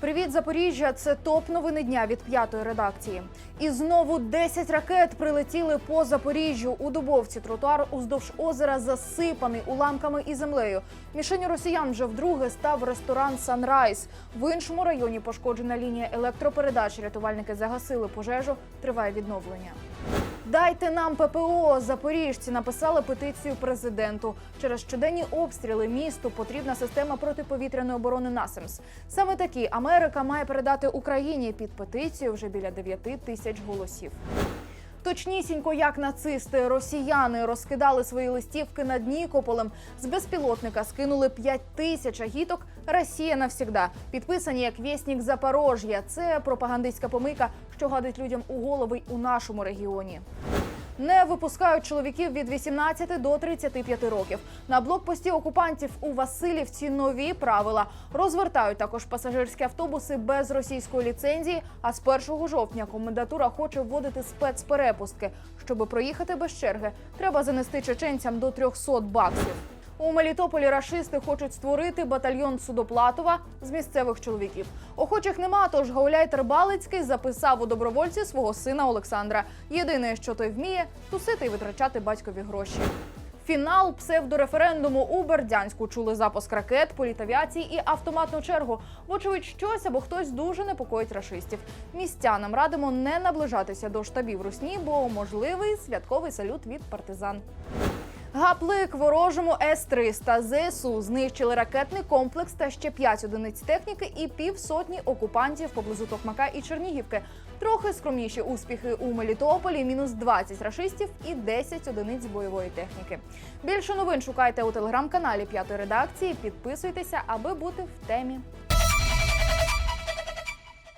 Привіт, Запоріжжя! Це топ новини дня від п'ятої редакції. І знову 10 ракет прилетіли по Запоріжжю. У Дубовці тротуар уздовж озера засипаний уламками і землею. Мішенью росіян вже вдруге став ресторан Санрайз. В іншому районі пошкоджена лінія електропередач. Рятувальники загасили пожежу. Триває відновлення. Дайте нам ППО. Запоріжці написали петицію президенту. Через щоденні обстріли місту потрібна система протиповітряної оборони НАСЕМС. Саме такі Америка має передати Україні під петицію вже біля 9 тисяч голосів. Точнісінько, як нацисти, росіяни розкидали свої листівки над Нікополем. З безпілотника скинули 5 тисяч агіток Росія навсігда. Підписані як вєснік Запорожжя. Це пропагандистська помийка, що гадить людям у голови у нашому регіоні. Не випускають чоловіків від 18 до 35 років. На блокпості окупантів у Васильівці нові правила. Розвертають також пасажирські автобуси без російської ліцензії. А з 1 жовтня комендатура хоче вводити спецперепустки. Щоб проїхати без черги, треба занести чеченцям до 300 баксів. У Мелітополі рашисти хочуть створити батальйон Судоплатова з місцевих чоловіків. Охочих нема, тож Гауляй Тербалицький записав у добровольці свого сина Олександра. Єдине, що той вміє, тусити і витрачати батькові гроші. Фінал псевдореферендуму у Бердянську чули запуск ракет, політавіації і автоматну чергу. Вочевидь, щось або хтось дуже непокоїть рашистів. Містянам радимо не наближатися до штабів русні, бо можливий святковий салют від партизан. Гаплик ворожому С-300 ЗСУ знищили ракетний комплекс та ще 5 одиниць техніки і півсотні окупантів поблизу Токмака і Чернігівки. Трохи скромніші успіхи у Мелітополі, мінус 20 рашистів і 10 одиниць бойової техніки. Більше новин шукайте у телеграм-каналі п'ятої редакції. Підписуйтеся, аби бути в темі.